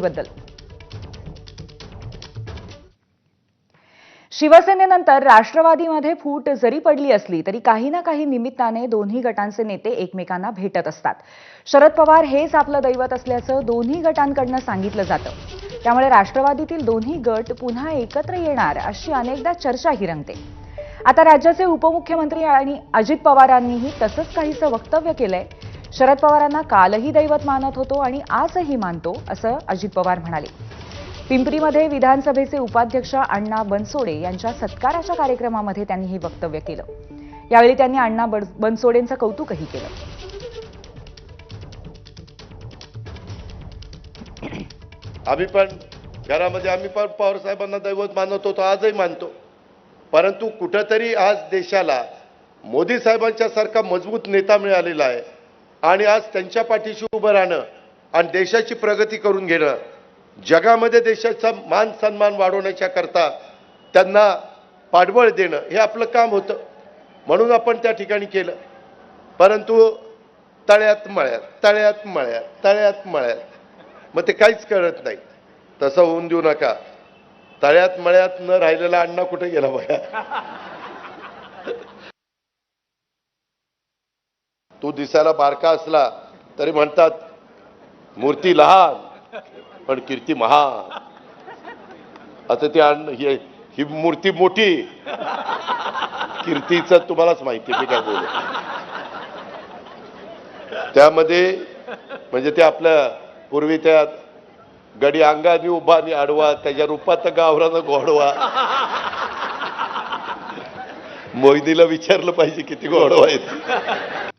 बद्दल. शिवसेनेनंतर राष्ट्रवादीमध्ये फूट जरी पडली असली तरी काही ना काही निमित्ताने दोन्ही गटांचे नेते एकमेकांना भेटत असतात. शरद पवार हेच आपलं दैवत असल्याचं दोन्ही गटांकडनं सांगितलं जातं. त्यामुळे राष्ट्रवादीतील दोन्ही गट पुन्हा एकत्र येणार अशी अनेकदा चर्चाही रंगते. आता राज्याचे उपमुख्यमंत्री आणि अजित पवारांनीही तसंच काहीसं वक्तव्य केलंय. शरद पवारांना कालही दैवत मानत होतो आणि आजही मानतो असं अजित पवार म्हणाले. पिंपरीमध्ये विधानसभेचे उपाध्यक्ष अण्णा बनसोडे यांच्या सत्काराच्या कार्यक्रमामध्ये त्यांनी हे वक्तव्य केलं. यावेळी त्यांनी अण्णा बन- बनसोडेंचं कौतुकही केलं. आम्ही पण घरामध्ये आम्ही पण पवार साहेबांना दैवत मानत होतो आजही मानतो. परंतु कुठंतरी आज देशाला मोदी साहेबांच्या सारखा मजबूत नेता मिळालेला आहे. आणि आज त्यांच्या पाठीशी उभं राहणं आणि देशाची प्रगती करून घेणं जगामध्ये देशाचा मान सन्मान वाढवण्याच्या करता त्यांना पाठबळ देणं हे आपलं काम होतं. म्हणून आपण त्या ठिकाणी केलं. परंतु तळ्यात मळ्यात तळ्यात मळ्यात तळ्यात मळ्यात. मग ते काहीच कळत नाही. तसं होऊन देऊ नका. तळ्यात मळ्यात न राहिलेला अण्णा कुठे गेला बघा तो दिसायला बारका असला तरी म्हणतात मूर्ती लहान पण कीर्ती महान. आता ते अण्ण ही मूर्ती मोठी. कीर्तीचं तुम्हालाच माहिती मी काय बोल. त्यामध्ये म्हणजे ते आपल्या पूर्वी त्या गडी अंगाने उभा आणि आडवा त्याच्या रूपात गावरानं गोडवा. मोहिनीला विचारलं पाहिजे किती गोडवा आहेत.